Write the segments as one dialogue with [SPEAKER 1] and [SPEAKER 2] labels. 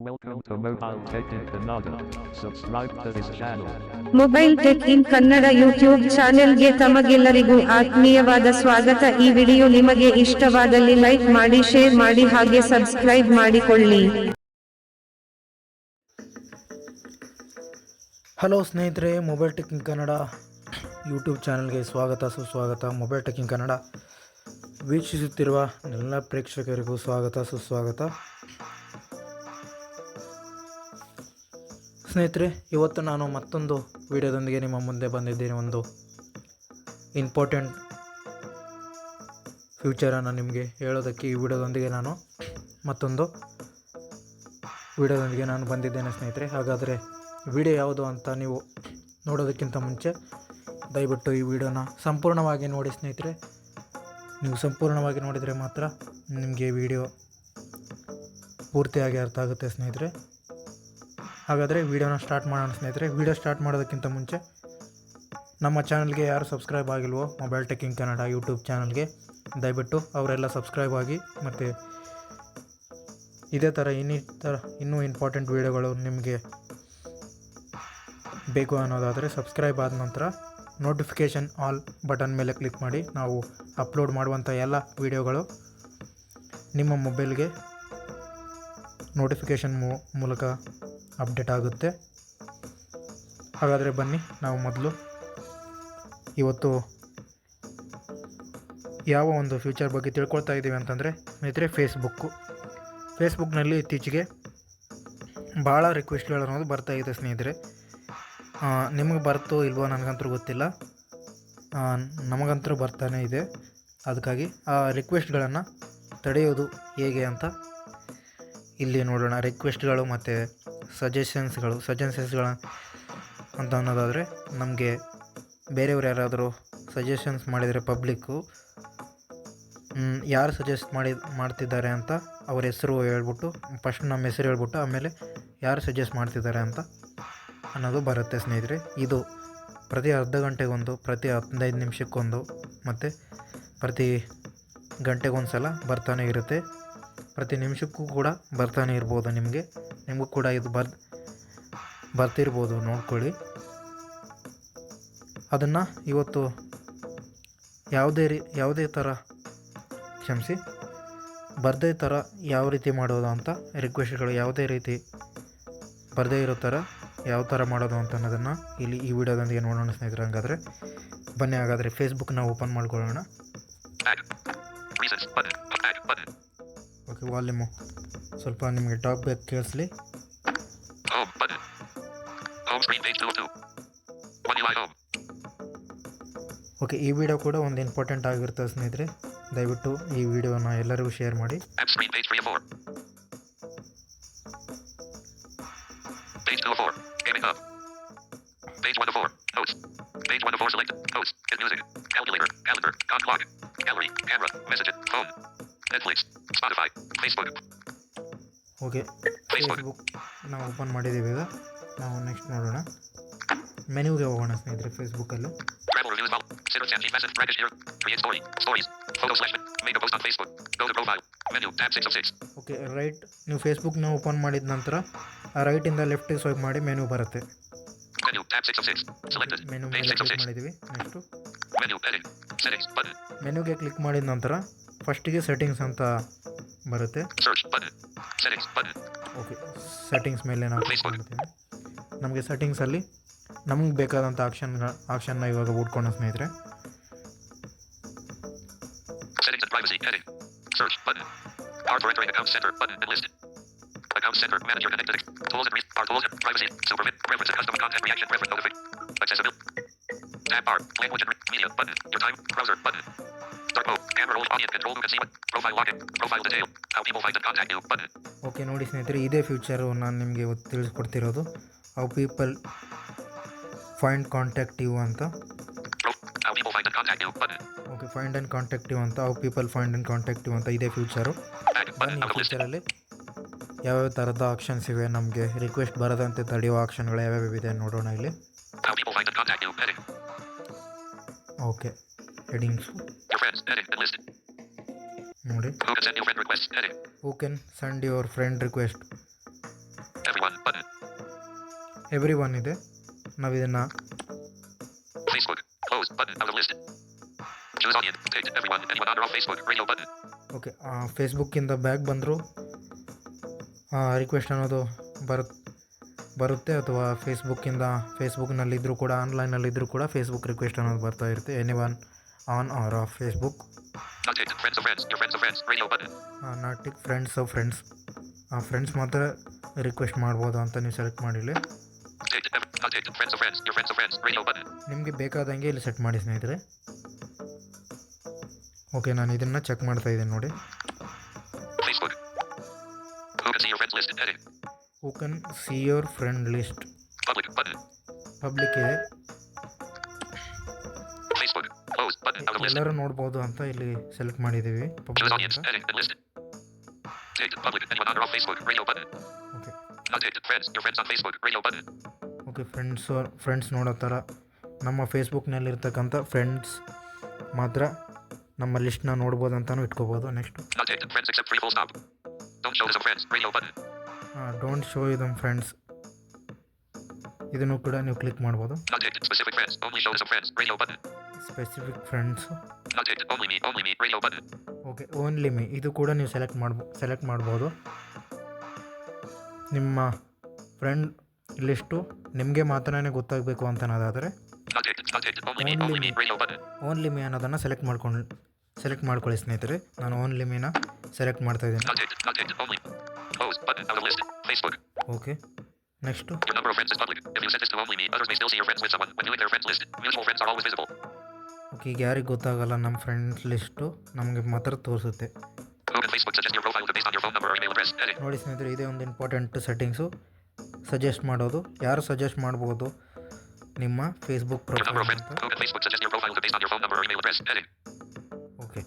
[SPEAKER 1] Welcome to Mobile Tech in Kannada. Subscribe to this channel.
[SPEAKER 2] Mobile tech in Kannada YouTube ಚಾನೆಲ್ಗೆ ತಮಗೆಲ್ಲರಿಗೂ ಆತ್ಮೀಯವಾದ ಸ್ವಾಗತ ಈ ವಿಡಿಯೋ ನಿಮಗೆ ಇಷ್ಟವಾದಲ್ಲಿ ಲೈಕ್ ಮಾಡಿ ಶೇರ್ ಮಾಡಿ ಹಾಗೆ ಸಬ್ಸ್ಕ್ರೈಬ್ ಮಾಡಿಕೊಳ್ಳಿ
[SPEAKER 3] ಹಲೋ ಸ್ನೇಹಿತರೆ ಮೊಬೈಲ್ ಟೆಕ್ಕಿಂಗ್ ಕನ್ನಡ ಯೂಟ್ಯೂಬ್ ಚಾನಲ್ಗೆ ಸ್ವಾಗತ ಸುಸ್ವಾಗತ ಮೊಬೈಲ್ ಟೆಕ್ಕಿಂಗ್ ಕನ್ನಡ ವೀಕ್ಷಿಸುತ್ತಿರುವ ಎಲ್ಲ ಪ್ರೇಕ್ಷಕರಿಗೂ ಸ್ವಾಗತ ಸುಸ್ವಾಗತ ಸ್ನೇಹಿತರೆ, ಇವತ್ತು ನಾನು ಮತ್ತೊಂದು ವಿಡಿಯೋದೊಂದಿಗೆ ನಿಮ್ಮ ಮುಂದೆ ಬಂದಿದ್ದೇನೆ. ಒಂದು ಇಂಪಾರ್ಟೆಂಟ್ ಫ್ಯೂಚರನ್ನು ನಿಮಗೆ ಹೇಳೋದಕ್ಕೆ ಈ ವಿಡಿಯೋದೊಂದಿಗೆ ನಾನು ಮತ್ತೊಂದು ವಿಡಿಯೋದೊಂದಿಗೆ ನಾನು ಬಂದಿದ್ದೇನೆ ಸ್ನೇಹಿತರೆ. ಹಾಗಾದರೆ ವಿಡಿಯೋ ಯಾವುದು ಅಂತ ನೀವು ನೋಡೋದಕ್ಕಿಂತ ಮುಂಚೆ ದಯವಿಟ್ಟು ಈ ವಿಡಿಯೋನ ಸಂಪೂರ್ಣವಾಗಿ ನೋಡಿ ಸ್ನೇಹಿತರೆ. ನೀವು ಸಂಪೂರ್ಣವಾಗಿ ನೋಡಿದರೆ ಮಾತ್ರ ನಿಮಗೆ ವಿಡಿಯೋ ಪೂರ್ತಿಯಾಗಿ ಅರ್ಥ ಆಗುತ್ತೆ ಸ್ನೇಹಿತರೆ. ಹಾಗಾದರೆ ವೀಡಿಯೋನ ಸ್ಟಾರ್ಟ್ ಮಾಡೋಣ ಸ್ನೇಹಿತರೆ. ವಿಡಿಯೋ ಸ್ಟಾರ್ಟ್ ಮಾಡೋದಕ್ಕಿಂತ ಮುಂಚೆ ನಮ್ಮ ಚಾನಲ್ಗೆ ಯಾರು ಸಬ್ಸ್ಕ್ರೈಬ್ ಆಗಿಲ್ವೋ ಮೊಬೈಲ್ ಟೆಕ್ಕಿಂಗ್ ಕನ್ನಡ ಯೂಟ್ಯೂಬ್ ಚಾನಲ್ಗೆ, ದಯವಿಟ್ಟು ಅವರೆಲ್ಲ ಸಬ್ಸ್ಕ್ರೈಬ್ ಆಗಿ ಮತ್ತು ಇದೇ ಥರ ಇನ್ನಿತರ ಇನ್ನೂ ಇಂಪಾರ್ಟೆಂಟ್ ವೀಡಿಯೋಗಳು ನಿಮಗೆ ಬೇಕು ಅನ್ನೋದಾದರೆ ಸಬ್ಸ್ಕ್ರೈಬ್ ಆದ ನಂತರ ನೋಟಿಫಿಕೇಷನ್ ಆಲ್ ಬಟನ್ ಮೇಲೆ ಕ್ಲಿಕ್ ಮಾಡಿ ನಾವು ಅಪ್ಲೋಡ್ ಮಾಡುವಂಥ ಎಲ್ಲ ವೀಡಿಯೋಗಳು ನಿಮ್ಮ ಮೊಬೈಲ್ಗೆ ನೋಟಿಫಿಕೇಷನ್ ಮೂಲಕ ಅಪ್ಡೇಟ್ ಆಗುತ್ತೆ. ಹಾಗಾದರೆ ಬನ್ನಿ, ನಾವು ಮೊದಲು ಇವತ್ತು ಯಾವ ಒಂದು ಫ್ಯೂಚರ್ ಬಗ್ಗೆ ತಿಳ್ಕೊಳ್ತಾ ಇದ್ದೀವಿ ಅಂತಂದರೆ, ಸ್ನೇಹಿತರೆ ಫೇಸ್ಬುಕ್ಕು ಫೇಸ್ಬುಕ್ನಲ್ಲಿ ಇತ್ತೀಚೆಗೆ ಭಾಳ ರಿಕ್ವೆಸ್ಟ್ಗಳು ಅನ್ನೋದು ಬರ್ತಾ ಇದೆ ಸ್ನೇಹಿತರೆ. ನಿಮಗೆ ಬರ್ತೋ ಇಲ್ವೋ ನನಗಂತೂ ಗೊತ್ತಿಲ್ಲ. ನಮಗಂತೂ ಬರ್ತಾನೆ ಇದೆ. ಅದಕ್ಕಾಗಿ ಆ ರಿಕ್ವೆಸ್ಟ್ಗಳನ್ನು ತಡೆಯೋದು ಹೇಗೆ ಅಂತ ಇಲ್ಲಿ ನೋಡೋಣ. ರಿಕ್ವೆಸ್ಟ್ಗಳು ಮತ್ತು ಸಜೆಷನ್ಸ್ಗಳು ಸಜೆಷನ್ಸ್ಗಳ ಅಂತ ಅನ್ನೋದಾದರೆ ನಮಗೆ ಬೇರೆಯವ್ರು ಯಾರಾದರೂ ಸಜೆಷನ್ಸ್ ಮಾಡಿದರೆ ಪಬ್ಲಿಕ್ಕು ಯಾರು ಸಜೆಸ್ಟ್ ಮಾಡಿ, ಮಾಡ್ತಿದ್ದಾರೆ ಅಂತ ಅವ್ರ ಹೆಸರು ಹೇಳ್ಬಿಟ್ಟು ಫಸ್ಟ್ ನಮ್ಮ ಹೆಸರು ಹೇಳ್ಬಿಟ್ಟು ಆಮೇಲೆ ಯಾರು ಸಜೆಸ್ಟ್ ಮಾಡ್ತಿದ್ದಾರೆ ಅಂತ ಅನ್ನೋದು ಬರುತ್ತೆ ಸ್ನೇಹಿತರೆ. ಇದು ಪ್ರತಿ ಅರ್ಧ ಗಂಟೆಗೊಂದು, ಪ್ರತಿ ಹದಿನೈದು ನಿಮಿಷಕ್ಕೊಂದು ಮತ್ತು ಪ್ರತಿ ಗಂಟೆಗೊಂದು ಸಲ ಬರ್ತಾನೆ ಇರುತ್ತೆ. ಪ್ರತಿ ನಿಮಿಷಕ್ಕೂ ಕೂಡ ಬರ್ತಾನೆ ಇರ್ಬೋದು ನಿಮಗೆ. ನಿಮಗೂ ಕೂಡ ಇದು ಬರ್ ಬರ್ತಿರ್ಬೋದು ನೋಡ್ಕೊಳ್ಳಿ. ಅದನ್ನು ಇವತ್ತು ಯಾವುದೇ ರೀ ಯಾವುದೇ ಥರ ಕ್ಷಮಿಸಿ ಬರ್ದೇ ಥರ ಯಾವ ರೀತಿ ಮಾಡೋದು ಅಂತ ರಿಕ್ವೆಸ್ಟ್ಗಳು ಯಾವುದೇ ರೀತಿ ಬರದೇ ಇರೋ ಥರ ಯಾವ ಥರ ಮಾಡೋದು ಅಂತ ಅನ್ನೋದನ್ನು ಇಲ್ಲಿ ಈ ವಿಡಿಯೋದೊಂದಿಗೆ ನೋಡೋಣ ಸ್ನೇಹಿತರೆ. ಹಂಗಾದರೆ ಬನ್ನಿ ಹಾಗಾದರೆ ಫೇಸ್ಬುಕ್ನ ಓಪನ್ ಮಾಡ್ಕೊಳ್ಳೋಣ. ಓಕೆ ವಾಲ್ಯೂಮು ಸ್ವಲ್ಪ ನಿಮಗೆ ಟಾಪ್ ಬೇಕು ಕೇಳಿಸ್ಲಿ
[SPEAKER 4] Home button. Home screen page 2 of 2. One UI
[SPEAKER 3] okay ಈ ವಿಡಿಯೋ ಕೂಡ ಒಂದು ಇಂಪಾರ್ಟೆಂಟ್ ಆಗಿರುತ್ತೆ ಸ್ನೇಹಿತರೆ ದಯವಿಟ್ಟು ಈ ವಿಡಿಯೋನ ಎಲ್ಲರಿಗೂ ಶೇರ್ ಮಾಡಿ
[SPEAKER 4] App screen page 3 of 4. Page 2 of 4. Gaming hub. Page 1 of 4. Notes. Page 1 of 4 selected. Notes. Hit music. Calculator. Calendar. Log. Gallery. Camera. Messages. Phone. Netflix. Spotify. Facebook.
[SPEAKER 3] Okay
[SPEAKER 4] Facebook
[SPEAKER 3] ನಾವು open ಮಾಡಿದ್ದೀವಿ ಈಗ. ನಾವು next ನೋಡೋಣ. ಮೆನುಗೆ ಹೋಗೋಣ ಸ್ನೇಹಿತರೆ ಫೇಸ್ಬುಕ್ಕಲ್ಲಿ. Okay right ನೀವು ಫೇಸ್ಬುಕ್ ನಾವು ಓಪನ್ ಮಾಡಿದ ನಂತರ ರೈಟಿಂದ ಲೆಫ್ಟ್ ಸ್ವೈಪ್ ಮಾಡಿ ಮೆನು ಬರುತ್ತೆ.
[SPEAKER 4] ನೀವು ಟ್ಯಾಪ್
[SPEAKER 3] ಮೆನು ಮೇಲ್ ನೆಕ್ಸ್ಟು ಮೆನುಗೆ ಕ್ಲಿಕ್ ಮಾಡಿದ ನಂತರ ಫಸ್ಟಿಗೆ ಸೆಟ್ಟಿಂಗ್ಸ್ ಅಂತ ಬರುತ್ತೆ. ಓಕೆ ಸೆಟ್ಟಿಂಗ್ಸ್ ಮೇಲೆ ನಾವು ಕ್ಲಿಕ್ ಮಾಡ್ತೀವಿ ನಮಗೆ ಸೆಟ್ಟಿಂಗ್ಸಲ್ಲಿ ನಮಗೆ ಬೇಕಾದಂಥ ಆಪ್ಷನ್ ಆಪ್ಷನ್ನ ಇವಾಗ ಹುಡ್ಕೋಣ ಸ್ನೇಹಿತರೆ.
[SPEAKER 4] Accessibility. Tab bar. Language and media. Button. Your time. Browser. Button.
[SPEAKER 3] Okay ನೋಡಿ ಸ್ನೇಹಿತರೆ ಇದೇ ಫ್ಯೂಚರು ನಾನು ನಿಮಗೆ ಇವತ್ತು ತಿಳಿಸ್ಕೊಡ್ತಿರೋದು.
[SPEAKER 4] How people find contact you ಅಂತ.
[SPEAKER 3] Okay find and contact you ಅಂತ how people find and contact you ಅಂತ ಇದೇ ಫ್ಯೂಚರು ಫ್ಯೂಚರಲ್ಲಿ ಯಾವ್ಯಾವ ಥರದ ಆಪ್ಷನ್ಸ್ ಇವೆ ನಮಗೆ. ರಿಕ್ವೆಸ್ಟ್ ಬರದಂತೆ ತಡೆಯುವ ಆಪ್ಷನ್ಗಳು ಯಾವ್ಯಾವ ಇದೆ ನೋಡೋಣ ಇಲ್ಲಿ. ಓಕೆ ಹೆಡಿಂಗ್ಸು ನೋಡಿ.
[SPEAKER 4] Who can send your friend
[SPEAKER 3] request
[SPEAKER 4] everyone
[SPEAKER 3] ಇದೆ.
[SPEAKER 4] ನಾವಿದನ್ನು
[SPEAKER 3] ಓಕೆ ಫೇಸ್ಬುಕ್ಕಿಂದ ಬ್ಯಾಗ್ ಬಂದರೂ. ರಿಕ್ವೆಸ್ಟ್ ಅನ್ನೋದು ಬರುತ್ತೆ ಬರುತ್ತೆ ಅಥವಾ ಫೇಸ್ಬುಕ್ಕಿಂದ ಫೇಸ್ಬುಕ್ನಲ್ಲಿದ್ದರೂ ಕೂಡ ಆನ್ಲೈನಲ್ಲಿದ್ದರೂ ಕೂಡ ಫೇಸ್ಬುಕ್ ರಿಕ್ವೆಸ್ಟ್ ಅನ್ನೋದು ಬರ್ತಾ ಇರುತ್ತೆ.
[SPEAKER 4] Anyone on or off Facebook ಅದೇ ಪೆಂತ್ ಬ್ಯಾ ಸ್ಟೆಂತ ಬೈ ಸ್ಪ್ರೀ
[SPEAKER 3] ನಾಟಿಕ್ ಫ್ರೆಂಡ್ಸ್ ಆಫ್ ಫ್ರೆಂಡ್ಸ್ ಆ ಫ್ರೆಂಡ್ಸ್ ಮಾತ್ರ ರಿಕ್ವೆಸ್ಟ್ ಮಾಡ್ಬೋದಾ ಅಂತ ನೀವು ಸೆಲೆಕ್ಟ್
[SPEAKER 4] ಮಾಡಿ ಇಲ್ಲಿ ಹೋಗ್ಬೋದು
[SPEAKER 3] ನಿಮಗೆ ಬೇಕಾದಂಗೆ ಇಲ್ಲಿ ಸೆಟ್ ಮಾಡಿ ಸ್ನೇಹಿತರೆ. ಓಕೆ ನಾನು ಇದನ್ನು ಚೆಕ್ ಮಾಡ್ತಾ ಇದ್ದೀನಿ ನೋಡಿ.
[SPEAKER 4] Who can see your friend list public ಪಬ್ಲಿಕ್ಕೆ
[SPEAKER 3] ಎಲ್ಲರೂ ನೋಡಬಹುದು ಅಂತ ಇಲ್ಲಿ ಸೆಲೆಕ್ಟ್
[SPEAKER 4] ಮಾಡಿದೀವಿ
[SPEAKER 3] ಓಕೆ ಫ್ರೆಂಡ್ಸ್ ಫ್ರೆಂಡ್ಸ್ ನೋಡೋ ಥರ ನಮ್ಮ ಫೇಸ್ಬುಕ್ನಲ್ಲಿ ಇರ್ತಕ್ಕಂಥ ಫ್ರೆಂಡ್ಸ್ ಮಾತ್ರ ನಮ್ಮ ಲಿಸ್ಟ್ನ ನೋಡ್ಬೋದು ಅಂತಲೂ ಇಟ್ಕೋಬೋದು. ನೆಕ್ಸ್ಟ್ ಡೋಂಟ್ ಶೋ ಇದು ಫ್ರೆಂಡ್ಸ್ ಇದನ್ನು ಕೂಡ ನೀವು ಕ್ಲಿಕ್ ಮಾಡ್ಬೋದು.
[SPEAKER 4] Specific friends okay only me
[SPEAKER 3] ಇದು ಕೂಡ ನೀವು ಸೆಲೆಕ್ಟ್ ಮಾಡ್ಬ ಸೆಲೆಕ್ಟ್ ಮಾಡ್ಬೋದು. ನಿಮ್ಮ ಫ್ರೆಂಡ್ ಲಿಸ್ಟು ನಿಮಗೆ ಮಾತ್ರನೇ ಗೊತ್ತಾಗಬೇಕು ಅಂತ ಅನ್ನೋದಾದರೆ ಓನ್ಲಿ ಮೀ ಅನ್ನೋದನ್ನು ಸೆಲೆಕ್ಟ್ ಮಾಡ್ಕೊಂಡು ಸೆಲೆಕ್ಟ್ ಮಾಡ್ಕೊಳ್ಳಿ ಸ್ನೇಹಿತರೆ. ನಾನು ಓನ್ಲಿ ಮೀನ ಸೆಲೆಕ್ಟ್ ಮಾಡ್ತಾ ಇದ್ದೀನಿ. ಓಕೆ ನೆಕ್ಸ್ಟ್ ಓಕೆ ಈಗ ಯಾರಿಗೆ ಗೊತ್ತಾಗಲ್ಲ ನಮ್ಮ ಫ್ರೆಂಡ್ಸ್ ಲಿಸ್ಟು ನಮಗೆ ಮಾತ್ರ ತೋರಿಸುತ್ತೆ ನೋಡಿ ಸ್ನೇಹಿತರೆ ಇದೇ ಒಂದು ಇಂಪಾರ್ಟೆಂಟ್ ಸೆಟ್ಟಿಂಗ್ಸು ಸಜೆಸ್ಟ್ ಮಾಡೋದು ಯಾರು ಸಜೆಸ್ಟ್ ಮಾಡ್ಬೋದು ನಿಮ್ಮ
[SPEAKER 4] Facebook okay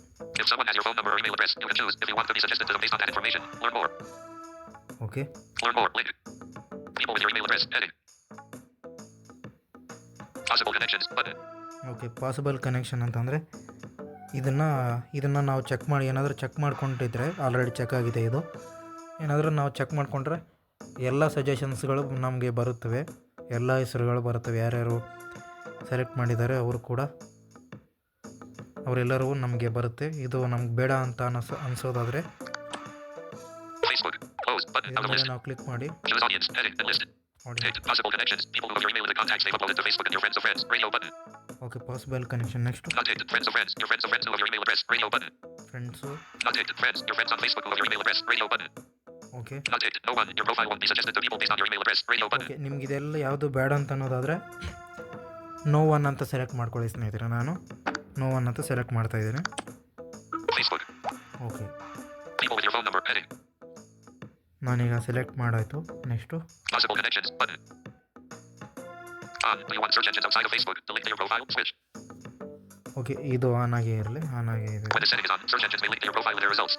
[SPEAKER 4] okay okay possible
[SPEAKER 3] connection ಅಂತಂದರೆ ಇದನ್ನು ಇದನ್ನು ನಾವು ಚೆಕ್ ಮಾಡಿ ಏನಾದರೂ ಚೆಕ್ ಮಾಡ್ಕೊಂಡಿದ್ರೆ ಆಲ್ರೆಡಿ ಚೆಕ್ ಆಗಿದೆ ಇದು. ಏನಾದರೂ ನಾವು ಚೆಕ್ ಮಾಡಿಕೊಂಡ್ರೆ ಎಲ್ಲ ಸಜೆಷನ್ಸ್ಗಳು ನಮಗೆ ಬರುತ್ತವೆ. ಎಲ್ಲ ಹೆಸರುಗಳು ಬರುತ್ತವೆ. ಯಾರ್ಯಾರು ಸೆಲೆಕ್ಟ್ ಮಾಡಿದ್ದಾರೆ ಅವರು ಕೂಡ ಅವರೆಲ್ಲರೂ ನಮಗೆ ಬರುತ್ತೆ. ಇದು ನಮ್ಗೆ ಬೇಡ ಅಂತ ಅನಿಸ್ ಅನಿಸೋದಾದರೆ. ನಾವು ಕ್ಲಿಕ್ ಮಾಡಿ. ನೋಡಿ
[SPEAKER 4] okay possible
[SPEAKER 3] connection next
[SPEAKER 4] contact friends friends your friends over your email address radio button
[SPEAKER 3] friends
[SPEAKER 4] contact friends your friends on
[SPEAKER 3] okay
[SPEAKER 4] contact no one your profile
[SPEAKER 3] want ನಿಮಗೆ ಇದೆಲ್ಲ ಯಾವುದು ಬೇಡ ಅಂತ ಅನ್ನೋದಾದ್ರೆ ನೋ ಒನ್ ಅಂತ select ಮಾಡ್ಕೊಳ್ಳಿ ಸ್ನೇಹಿತರೆ. ನಾನು ನೋ ಒನ್ ಅಂತ ಸೆಲೆಕ್ಟ್ ಮಾಡ್ತಾ ಇದ್ದೀನಿ.
[SPEAKER 4] ಫೇಸ್‌ಬುಕ್
[SPEAKER 3] ಓಕೆ ನಾನೀಗ select ಮಾಡಾಯ್ತು. Next
[SPEAKER 4] possible connections button On. Do you want search engines outside of Facebook to link to your profile? Switch.
[SPEAKER 3] Okay ಇದು ಆನ್ ಆಗೇ ಇರಲಿ ಆನ್ ಆಗೇ ಇದೆ
[SPEAKER 4] When the setting is on, search engines may link to your profile with their results.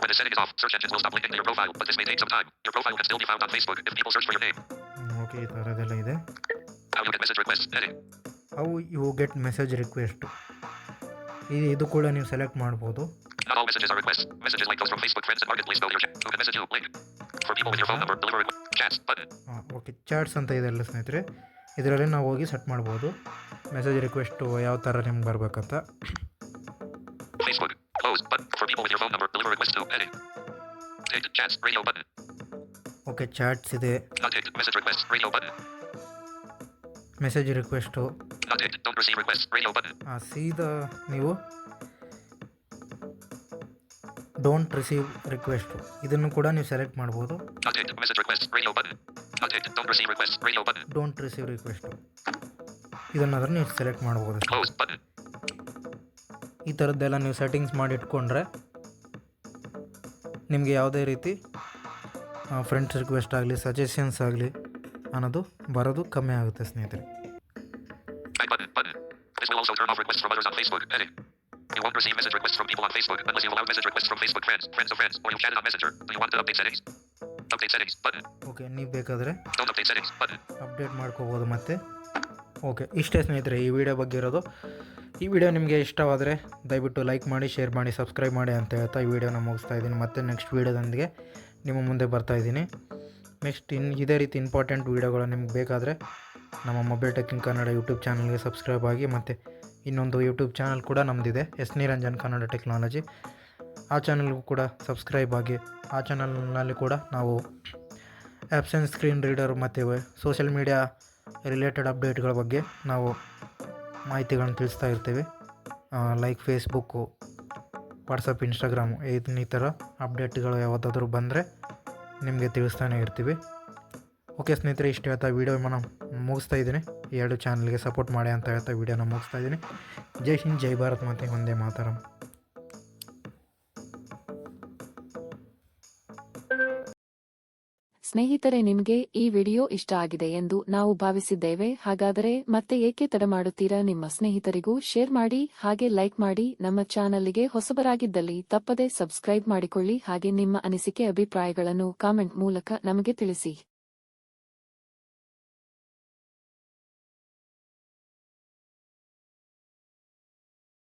[SPEAKER 4] When the setting is off, search engines will stop linking to your profile, but this may take some time. Your profile can still be found on Facebook if people search for your name.
[SPEAKER 3] Okay ಈ ಥರದ್ದೆಲ್ಲ ಇದೆ
[SPEAKER 4] How you get message requests. Edit.
[SPEAKER 3] ಅವು you get message request ಇದು ಇದು ಕೂಡ ನೀವು select ಮಾಡ್ಬೋದು
[SPEAKER 4] Not all messages are requests. Messages like those from Facebook friends and marketplace go to your chat. Who can message you? Link. Okay chats
[SPEAKER 3] ಅಂತ ಇದೆಲ್ಲ ಸ್ನೇಹಿತರೆ. ಇದರಲ್ಲಿ ನಾವು ಹೋಗಿ ಸೆಟ್ ಮಾಡ್ಬೋದು. ಮೆಸೇಜ್ ರಿಕ್ವೆಸ್ಟು ಯಾವ ಥರ ನಿಮ್ಗೆ
[SPEAKER 4] ಬರ್ಬೇಕು ಅಂತ
[SPEAKER 3] ಓಕೆ ಚಾಟ್ಸ್ ಇದೆ.
[SPEAKER 4] ಮೆಸೇಜ್
[SPEAKER 3] ಮೆಸೇಜ್ ರಿಕ್ವೆಸ್ಟು ಸೀದಾ ನೀವು ಡೋಂಟ್ ರಿಸೀವ್ ರಿಕ್ವೆಸ್ಟ್ ಇದನ್ನು ಕೂಡ ನೀವು ಸೆಲೆಕ್ಟ್ ಮಾಡ್ಬೋದು. ಡೋಂಟ್ ರಿಸೀವ್ ರಿಕ್ವೆಸ್ಟ್ ಇದನ್ನಾದ್ರೂ ನೀವು ಸೆಲೆಕ್ಟ್ ಮಾಡ್ಬೋದು.
[SPEAKER 4] Button.
[SPEAKER 3] ಈ ಥರದ್ದೆಲ್ಲ ನೀವು ಸೆಟ್ಟಿಂಗ್ಸ್ ಮಾಡಿ ಇಟ್ಕೊಂಡ್ರೆ ನಿಮಗೆ ಯಾವುದೇ ರೀತಿ ಫ್ರೆಂಡ್ಸ್ ರಿಕ್ವೆಸ್ಟ್ ಆಗಲಿ ಸಜೆಷನ್ಸ್ ಆಗಲಿ ಅನ್ನೋದು ಬರೋದು ಕಮ್ಮಿ ಆಗುತ್ತೆ ಸ್ನೇಹಿತರೆ.
[SPEAKER 4] Won't receive message requests from people on Facebook unless you allow message requests from Facebook friends, friends of friends, or you chatted on Messenger. Do you want to update settings? Update settings. Button.
[SPEAKER 3] Okay ನೀವು ಬೇಕಾದರೆ
[SPEAKER 4] Don't update settings. Button.
[SPEAKER 3] Update ಮಾಡ್ಕೋಬೋದು ಮತ್ತೆ okay ಇಷ್ಟೇ ಸ್ನೇಹಿತರೆ ಈ video ಬಗ್ಗೆ ಇರೋದು ಈ ವಿಡಿಯೋ ನಿಮಗೆ ಇಷ್ಟವಾದರೆ ದಯವಿಟ್ಟು ಲೈಕ್ ಮಾಡಿ ಶೇರ್ ಮಾಡಿ ಸಬ್ಸ್ಕ್ರೈಬ್ ಮಾಡಿ ಅಂತ ಹೇಳ್ತಾ ಈ ವಿಡಿಯೋನ ಮುಗಿಸ್ತಾ ಇದ್ದೀನಿ ಮತ್ತೆ ನೆಕ್ಸ್ಟ್ ವೀಡಿಯೋದೊಂದಿಗೆ ನಿಮ್ಮ ಮುಂದೆ ಬರ್ತಾ ಇದ್ದೀನಿ ನೆಕ್ಸ್ಟ್ ಇನ್ ಇದೇ ರೀತಿ ಇಂಪಾರ್ಟೆಂಟ್ ವೀಡಿಯೋಗಳು ನಿಮ್ಗೆ ಬೇಕಾದರೆ ನಮ್ಮ mobile tech in Kannada YouTube ಚಾನಲ್ಗೆ ಸಬ್ಸ್ಕ್ರೈಬ್ ಆಗಿ ಮತ್ತು ಇನ್ನೊಂದು ಯೂಟ್ಯೂಬ್ ಚಾನಲ್ ಕೂಡ ನಮ್ಮದಿದೆ ಎಸ್ ನಿರಂಜನ್ ಕನ್ನಡ ಟೆಕ್ನಾಲಜಿ. ಆ ಚಾನಲ್ಗೂ ಕೂಡ ಸಬ್ಸ್ಕ್ರೈಬ್ ಆಗಿ, ಆ ಚಾನಲ್ನಲ್ಲಿ ಕೂಡ ನಾವು ಆ್ಯಪ್ಸನ್ ಸ್ಕ್ರೀನ್ ರೀಡರ್ ಮತ್ತು ಸೋಷಿಯಲ್ ಮೀಡಿಯಾ ರಿಲೇಟೆಡ್ ಅಪ್ಡೇಟ್ಗಳ ಬಗ್ಗೆ ನಾವು ಮಾಹಿತಿಗಳನ್ನು ತಿಳಿಸ್ತಾ ಇರ್ತೇವೆ. ಲೈಕ್ ಫೇಸ್ಬುಕ್ಕು ವಾಟ್ಸಪ್, ಇನ್ಸ್ಟಾಗ್ರಾಮು ಇನ್ನಿತರ ಅಪ್ಡೇಟ್ಗಳು ಯಾವತ್ತಾದರೂ ಬಂದರೆ ನಿಮಗೆ ತಿಳಿಸ್ತಾನೆ ಇರ್ತೀವಿ. ಓಕೆ ಸ್ನೇಹಿತರೆ, ಇಷ್ಟು ಹೇಳ್ತಾ ವೀಡಿಯೋ ನಾನು ಮುಗಿಸ್ತಾ ಇದ್ದೀನಿ. ಎರಡು ಚಾನಲ್ಗೆ ಸಪೋರ್ಟ್ ಮಾಡಿ ಅಂತ ಹೇಳ್ತಾ ವೀಡಿಯೋನ ಮುಗಿಸ್ತಾ ಇದ್ದೀನಿ. ಜೈ ಹಿಂದ್, ಜೈ ಭಾರತ್ ಮಾತೆ, ಒಂದೇ ಮಾತಾರಂ.
[SPEAKER 5] ಸ್ನೇಹಿತರೆ, ನಿಮಗೆ ಈ ವಿಡಿಯೋ ಇಷ್ಟ ಆಗಿದೆ ಎಂದು ನಾವು ಭಾವಿಸಿದ್ದೇವೆ. ಹಾಗಾದರೆ ಮತ್ತೆ ಏಕೆ ತಡ ಮಾಡುತ್ತೀರಾ? ನಿಮ್ಮ ಸ್ನೇಹಿತರಿಗೂ ಶೇರ್ ಮಾಡಿ, ಹಾಗೆ ಲೈಕ್ ಮಾಡಿ. ನಮ್ಮ ಚಾನಲ್ಗೆ ಹೊಸಬರಾಗಿದ್ದಲ್ಲಿ ತಪ್ಪದೆ ಸಬ್ಸ್ಕ್ರೈಬ್ ಮಾಡಿಕೊಳ್ಳಿ. ಹಾಗೆ ನಿಮ್ಮ ಅನಿಸಿಕೆ, ಅಭಿಪ್ರಾಯಗಳನ್ನು ಕಾಮೆಂಟ್ ಮೂಲಕ ನಮಗೆ ತಿಳಿಸಿ.